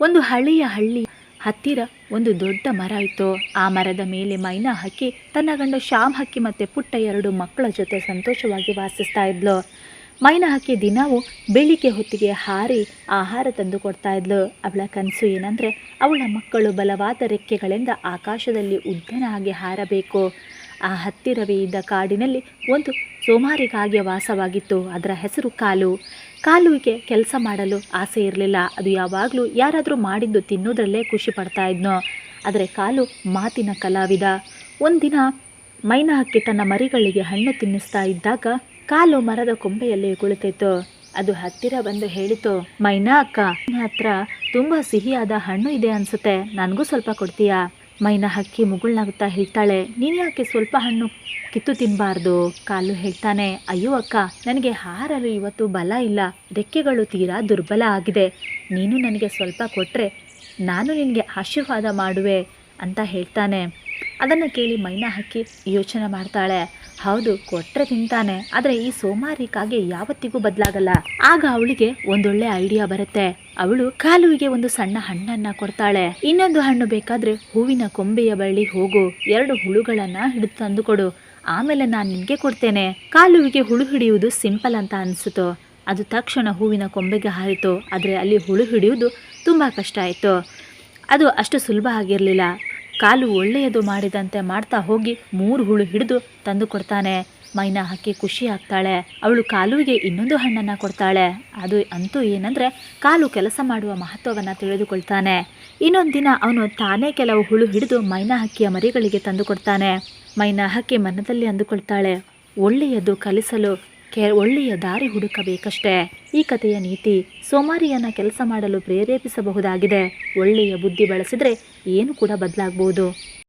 ಒಂದು ಹಳೆಯ ಹಳ್ಳಿ ಹತ್ತಿರ ಒಂದು ದೊಡ್ಡ ಮರ ಇತ್ತು. ಆ ಮರದ ಮೇಲೆ ಮೈನಾ ಹಕ್ಕಿ ತನ್ನ ಗಂಡ ಶ್ಯಾಮ್ ಹಕ್ಕಿ ಮತ್ತೆ ಪುಟ್ಟ ಎರಡು ಮಕ್ಕಳ ಜೊತೆ ಸಂತೋಷವಾಗಿ ವಾಸಿಸ್ತಾ ಇದ್ಲು. ಮೈನಾ ಹಕ್ಕಿ ದಿನವೂ ಬೆಳಿಗ್ಗೆ ಹೊತ್ತಿಗೆ ಹಾರಿ ಆಹಾರ ತಂದು ಕೊಡ್ತಾ ಇದ್ಲು. ಅವಳ ಕನಸು ಏನಂದ್ರೆ ಅವಳ ಮಕ್ಕಳು ಬಲವಾದ ರೆಕ್ಕೆಗಳಿಂದ ಆಕಾಶದಲ್ಲಿ ಉದ್ದನ ಹಾಗೆ ಹಾರಬೇಕು. ಆ ಹತ್ತಿರವೇ ಇದ್ದ ಕಾಡಿನಲ್ಲಿ ಒಂದು ಸೋಮಾರಿಗಾಗಿಯ ವಾಸವಾಗಿತ್ತು. ಅದರ ಹೆಸರು ಕಾಲು. ಕಾಲುವಿಗೆ ಕೆಲಸ ಮಾಡಲು ಆಸೆ ಇರಲಿಲ್ಲ. ಅದು ಯಾವಾಗಲೂ ಯಾರಾದರೂ ಮಾಡಿದ್ದು ತಿನ್ನೋದ್ರಲ್ಲೇ ಖುಷಿ ಪಡ್ತಾ ಇದ್ನೋ. ಆದರೆ ಕಾಲು ಮಾತಿನ ಕಲಾವಿದ. ಒಂದಿನ ಮೈನ ಹಕ್ಕಿ ತನ್ನ ಮರಿಗಳಿಗೆ ಹಣ್ಣು ತಿನ್ನಿಸ್ತಾ ಇದ್ದಾಗ ಕಾಲು ಮರದ ಕೊಂಬೆಯಲ್ಲಿ ಕುಳಿತಿತ್ತು. ಅದು ಹತ್ತಿರ ಬಂದು ಹೇಳಿತು ಮೈನಾ ಅಕ್ಕ ನಿನ್ನ ಹತ್ರ ತುಂಬ ಸಿಹಿಯಾದ ಹಣ್ಣು ಇದೆ ಅನ್ಸುತ್ತೆ. ನನಗೂ ಸ್ವಲ್ಪ ಕೊಡ್ತೀಯಾ? ಮೈನಾ ಹಕ್ಕಿ ಮುಗುಳ್ನಾಗುತ್ತಾ ಹೇಳ್ತಾಳೆ, ನೀನು ಯಾಕೆ ಸ್ವಲ್ಪ ಹಣ್ಣು ಕಿತ್ತು ತಿನ್ನಬಾರ್ದು ಕಾಲು ಹೇಳ್ತಾನೆ, ಅಯ್ಯೋ ಅಕ್ಕ, ನನಗೆ ಹಾರಲು ಇವತ್ತು ಬಲ ಇಲ್ಲ, ರೆಕ್ಕೆಗಳು ತೀರಾ ದುರ್ಬಲ ಆಗಿದೆ. ನೀನು ನನಗೆ ಸ್ವಲ್ಪ ಕೊಟ್ಟರೆ ನಾನು ನಿನಗೆ ಆಶೀರ್ವಾದ ಮಾಡುವೆ, ಅಂತ ಹೇಳ್ತಾನೆ. ಅದನ್ನು ಕೇಳಿ ಮೈನಾ ಹಕ್ಕಿ ಯೋಚನೆ ಮಾಡ್ತಾಳೆ. ಹೌದು, ಕೊಟ್ರೆ ತಿಂತಾನೆ. ಆದರೆ ಈ ಸೋಮಾರಿಕಾಗೆ ಯಾವತ್ತಿಗೂ ಬದಲಾಗಲ್ಲ. ಆಗ ಅವಳಿಗೆ ಒಂದೊಳ್ಳೆ ಐಡಿಯಾ ಬರುತ್ತೆ. ಅವಳು ಕಾಲುವಿಗೆ ಒಂದು ಸಣ್ಣ ಹಣ್ಣನ್ನ ಕೊಡ್ತಾಳೆ. ಇನ್ನೊಂದು ಹಣ್ಣು ಬೇಕಾದ್ರೆ ಹೂವಿನ ಕೊಂಬೆಯ ಬಳಿ ಹೋಗು. ಎರಡು ಹುಳುಗಳನ್ನ ಹಿಡಿದು ತಂದು ಕೊಡು. ಆಮೇಲೆ ನಾನು ನಿಮಗೆ ಕೊಡ್ತೇನೆ. ಕಾಲುವಿಗೆ ಹುಳು ಹಿಡಿಯುವುದು ಸಿಂಪಲ್ ಅಂತ ಅನಿಸಿತು ಅದು ತಕ್ಷಣ ಹೂವಿನ ಕೊಂಬೆಗೆ ಹಾರಿತು. ಆದರೆ ಅಲ್ಲಿ ಹುಳು ಹಿಡಿಯುವುದು ತುಂಬ ಕಷ್ಟ ಆಯಿತು. ಅದು ಅಷ್ಟು ಸುಲಭ ಆಗಿರಲಿಲ್ಲ. ಕಾಲು ಒಳ್ಳೆಯದು ಮಾಡಿದಂತೆ ಮಾಡ್ತಾ ಹೋಗಿ ಮೂರು ಹುಳು ಹಿಡಿದು ತಂದು ಕೊಡ್ತಾನೆ. ಮೈನಾ ಹಕ್ಕಿ ಖುಷಿ ಆಗ್ತಾಳೆ. ಅವಳು ಕಾಲುವಿಗೆ ಇನ್ನೊಂದು ಹಣ್ಣನ್ನು ಕೊಡ್ತಾಳೆ. ಅದು ಅಂತೂ ಏನಂದರೆ ಕಾಲು ಕೆಲಸ ಮಾಡುವ ಮಹತ್ವವನ್ನು ತಿಳಿದುಕೊಳ್ತಾನೆ. ಇನ್ನೊಂದು ದಿನ ಅವನು ತಾನೇ ಕೆಲವು ಹುಳು ಹಿಡಿದು ಮೈನಾ ಹಕ್ಕಿಯ ಮರಿಗಳಿಗೆ ತಂದು ಕೊಡ್ತಾನೆ. ಮೈನಾ ಹಕ್ಕಿ ಮನದಲ್ಲಿ ಅಂದುಕೊಳ್ತಾಳೆ, ಒಳ್ಳೆಯದು ಕಲಿಸಲು ಕೆ ಒಳ್ಳೆಯ ದಾರಿ ಹುಡುಕಬೇಕಷ್ಟೇ. ಈ ಕಥೆಯ ನೀತಿ ಸೋಮಾರಿಯನ್ನ ಕೆಲಸ ಮಾಡಲು ಪ್ರೇರೇಪಿಸಬಹುದಾಗಿದೆ. ಒಳ್ಳೆಯ ಬುದ್ಧಿ ಬಳಸಿದರೆ ಏನು ಕೂಡ ಬದಲಾಗಬಹುದು